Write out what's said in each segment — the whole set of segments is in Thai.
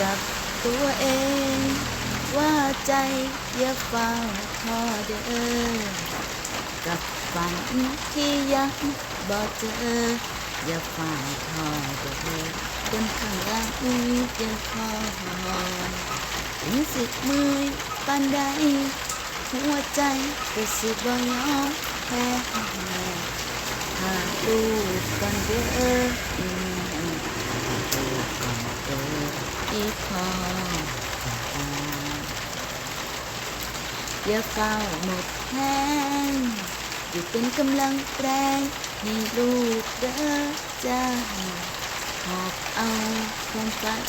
กับตัวเอง ว่าใจอย่าเฝ้าทอเด้อกับฝันที่ยังบ่เจอ อย่าเฝ้าทอเด้อคนข้างหลังยังคอหอยถึงสิบมือปานใดหัวใจก็สิบ่ยอมแพ้หาดูก่อนเด้ออืมหาดูก่อนเด้ ออีพอจ๋าอย่าเฝ้าหมดแรงอยู่เป็นกำลังแรงให้ลูกเด้อจ้าหอบเอาความฝัน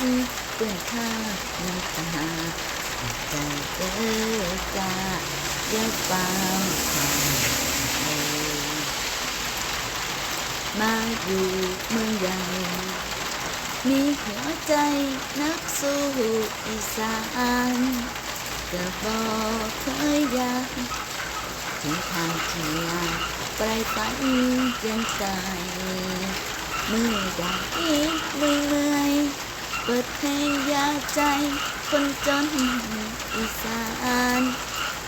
เปื้อนค่าน้ำตาใจเด้อจ้าอย่าเฝ้าทำมาอยู่เมืองใหญ่ หัวใจนักสู้อีสานก็บอกเคยอยากถึงทางที่ยากไปฝันยังไกลเมื่อใดเมื่อยเปิดเพลงยาใจคนจนอีสาน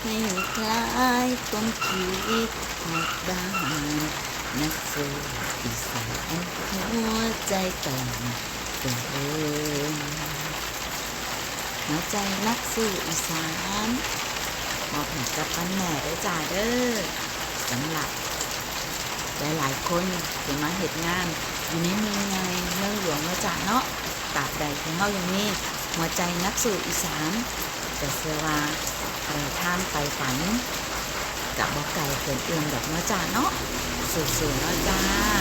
ให้คลายความคิดหอดบ้านนักสู้อีสานหัวใจต่าง เกินหัวใจนักสู้อีสานมอบให้กับปันแม่ด้วยจ้าเด้อสำหรับหลายๆคนที่มาเหตุงานอยู่ในเมืองไงเมืองหลวงเนาจ้ะเนาะตราบใดที่เฮายังมีหัวใจนักสู่อีสานแต่เชื่อว่าใครท่านไปฝันกับบอกไก่เกินเอื้อมดอกเนาะจ้ะเนาะสู่ๆเนาะจ้า